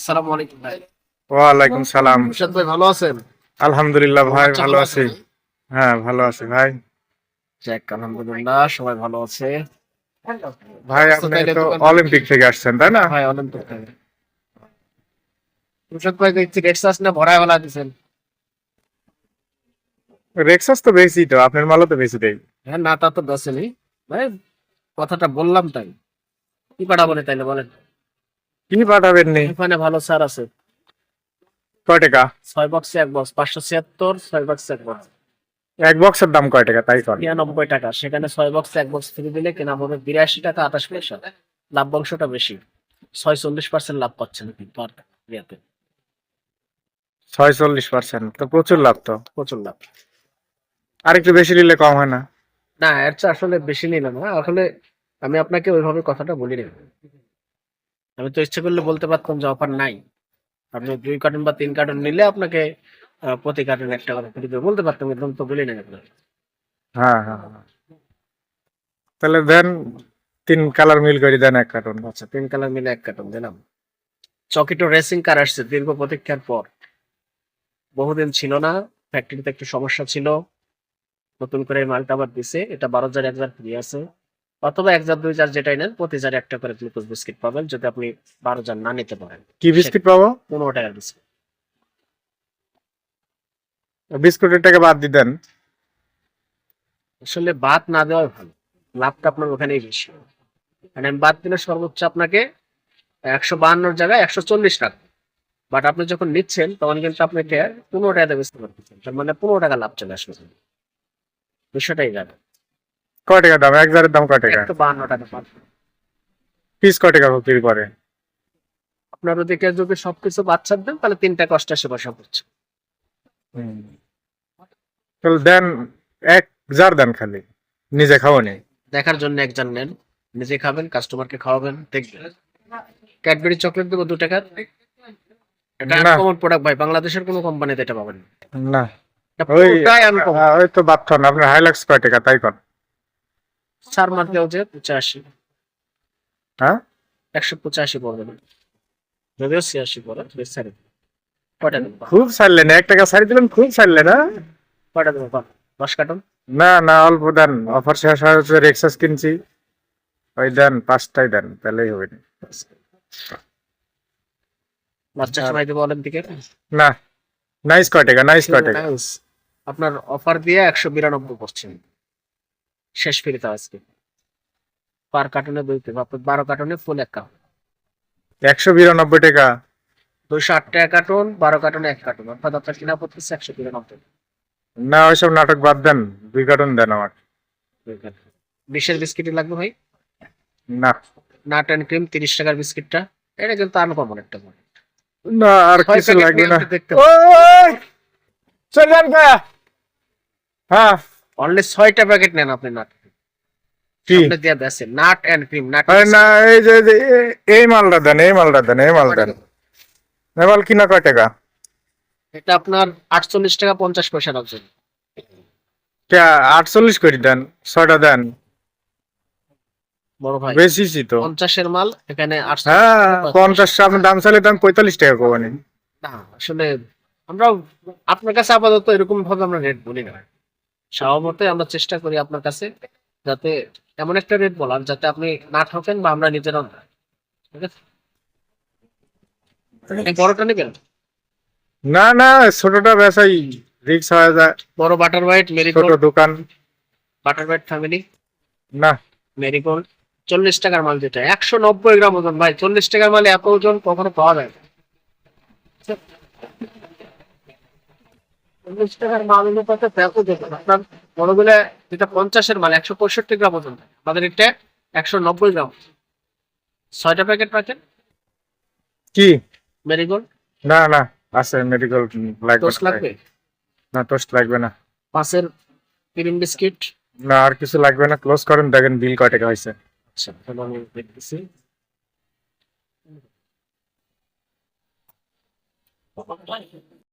আসসালামু আলাইকুম ভাই। ওয়ালাইকুম সালাম। মুর্শাদ ভাই ভালো আছেন? আলহামদুলিল্লাহ ভাই আচ্ছা, ভালো আছি। হ্যাঁ ভালো আছি ভাই। যাক আলহামদুলিল্লাহ সবাই ভালো আছে। ভাই তো আপনি তো অলিম্পিক থেকে আসছেন তাই না? ভাই অলিম্পিক থেকে। মুর্শাদ ভাই দেখছি রেক্সাস না ভরায় বেলা দিছেন। রেক্সাস তো বেশি তো আপনার মালও তো বেশি দেই হ্যাঁ না তা তো দশেনি ভাই কথাটা বললাম তাই। কি পাঠাবো তাইলে বলেন? কি পাঠাবেন নি? এখানে ভালো স্যার আছে। কয় টাকা? ছয় বক্সে এক বক্স পাঁচশো ছিয়াত্তর ছয় বক্সে এক বক্স। এক বক্সের দাম কয় টাকা? তাই কর নিরানব্বই টাকা সেখানে ছয় বক্সে এক বক্স ফ্রি দিলে কেনা হবে বিরাশি টাকা আঠাশ পয়সা। লাভ অংশটা বেশি ছয় চল্লিশ পার্সেন্ট লাভ পাচ্ছেন আপনি পার ইয়াতে। ছয় চল্লিশ পার্সেন্ট তো প্রচুর লাভ তো। প্রচুর লাভ। আর একটু বেশি নিলে কম হয় না? না এর চেয়ে আসলে বেশি নিলাম না আসলে আমি আপনাকে ওইভাবে কথাটা বলি নি আমি তো ইচ্ছে করলে বলতে পারতাম যে অফার নাই। আপনি দুই কার্টুন বা তিন কার্টুন নিলে আপনাকে প্রতি কার্টুন একটা করে ফ্রি দেবো। বলতে পারতাম একদম তো বলি আপনার হ্যাঁ হ্যাঁ হ্যাঁ। তাহলে দেন তিন কালার মিল করে দেন এক কার্টুন আচ্ছা তিন কালার মিলে এক কার্টুন দিলাম। চকিটো রেসিং কার আসছে দীর্ঘ প্রতীক্ষার পর। বহুদিন ছিল না ফ্যাক্টরিতে একটু সমস্যা ছিল। নতুন করে মালটা আবার দিছে এটা বারো হাজার এক হাজার ফ্রি আছে। অথবা এক হাজার দুই হাজার যেটাই নেন প্রতি হাজার একটা করে গ্লুকোজ বিস্কিট পাবেন যদি আপনি বারো হাজার না নিতে পারেন। কি বিস্কিট পাবো? পনেরো টাকার বিস্কিট বিস্কুটের টাকা বাদ দিয়ে দেন আসলে বাদ না দেওয়াই ভালো। লাভটা আপনার ওখানেই বেশি মানে আমি বাদ দিলে সর্বোচ্চ আপনাকে একশো বাহান্নর জায়গায় একশো চল্লিশ টাকা। বাট আপনি যখন নিচ্ছেন তখন কিন্তু আপনাকে পনেরো টাকা বেচতে পারতেছেন তার মানে পনেরো টাকা লাভ চলে আসবে। বিষয়টাই যাবে কয় টাকা দাম? এক জারের দাম কয় টাকা? বাহান্ন টাকা পাবেন। পিস কয় টাকা বিক্রি করে? আপনার ওদিকে যদি সবকিছু বাচ্চার দেন তাহলে তিন টাকা অষ্টাশি পয়সা পড়ছে তাহলে দেন এক জার দেন খালি। নিজে খাওয়া নেই। দেখার জন্য একজন নেন। নিজে খাবেন কাস্টমারকে খাওয়াবেন দেখবেন। ক্যাডবেরি চকলেট দেবো দু টাকা। এটা না। কমন প্রোডাক্ট ভাই বাংলাদেশের কোনো কোম্পানিতে এটা পাবেন না। না। ওই তো বাথন আপনার হাইলাক্স কয় টাকা? তাই কর চার যে পঁচাশি। হ্যাঁ? একশো পঁচাশি পড়বে। না যদিও ছিয়াশি পড়ে দেবো। খুব ছাড়লেন এক টাকা ছাড়ি দিলেন খুব হ্যাঁ কয়টা দেবো? দশ কার্টন? না না অল্প দেন। অফার শেষ হয়ে হচ্ছে রেক্সাস কিনছি। ওই দেন পাঁচটাই দেন তাহলেই হবে। বাচ্চা সময় দেবো অলিম্পিকে না নাইস কয় টাকা নাইস কয় টাকা। আপনার অফার দিয়ে একশো বিরানব্বই পার্সেন্ট শেষ ফিরিতে আজকে পার কার্টুনে দুই আপনার বারো কার্টুনে ফুল এক কাপ একশো বিরানব্বই টাকা। দুইশো আট টাকা কার্টুন বারো কার্টুনে এক কার্টুন। অর্থাৎ আপনার কিনা পড়তেছে একশো বিরানব্বই। না ওইসব নাটক বাদ দেন দুই কার্টুন দেন আমার। বিশের বিস্কিটই লাগবে ভাই? না। নাট অ্যান্ড ক্রিম তিরিশ টাকার বিস্কিটটা। এটা কিন্তু আনকমন একটা মনে না আর কিছু লাগবে না। ওই চলেন হ্যাঁ। অনলি ছয়টা প্যাকেট নেন আপনি নাট। আপনি দিয়ে বেছেন নাট অ্যান্ড ক্রিম নাট আরে না এই যে মালটা দেন এই মালটা দেন এই মাল দেন। এই মাল কিনা কয় টাকা? এটা আপনার আটচল্লিশ টাকা পঞ্চাশ পয়সা আটচল্লিশ করে দেন দেন। বড় ভাই বেশিছি তো। পঞ্চাশের মাল এখানে আটশো হ্যাঁ পঞ্চাশ আপনি দাম চাইলে দাম পঁয়তাল্লিশ টাকা কমানি। না আসলে আমরা আপনার কাছে আপাতত এরকম ভাবে আমরা রেট বলি না। স্বভাবতই আমরা চেষ্টা করি আপনার কাছে যাতে এমন একটা রেট বলার যাতে আপনি না ঠকেন বা আমরা নিজেরাও না। ঠিক আছে? বড়টা নেবেন? না না ছোটটা বেসাই রিক্স হয়ে যায়। বড় বাটার হোয়াইট ছোট মেরিগোল্ড দোকান। বাটার হোয়াইট ফ্যামিলি না। মেরিগোল্ড চল্লিশ টাকার মাল যেটা একশো নব্বই গ্রাম ওজন। ভাই চল্লিশ টাকার মালে এত ওজন কখনো পাওয়া যায় না। চল্লিশ টাকার মাল অনুপাতে দেখো দেখুন আপনার বড়গুলো যেটা পঞ্চাশের মাল একশো পঁয়ষট্টি গ্রাম ওজন আমাদের এটা একশো নব্বই গ্রাম। ছয়টা প্যাকেট পাচ্ছেন? কি? মেরিগোল্ড? না না আছে মেডিকেল লাগবে। লাগবে? না টোস্ট লাগবে না। পাঁচের ক্রিম বিস্কিট? না আর কিছু লাগবে না। ক্লোজ করেন দেখেন বিল কয় টাকা হয়েছে। আচ্ছা তাহলে আমি দেখতেছি।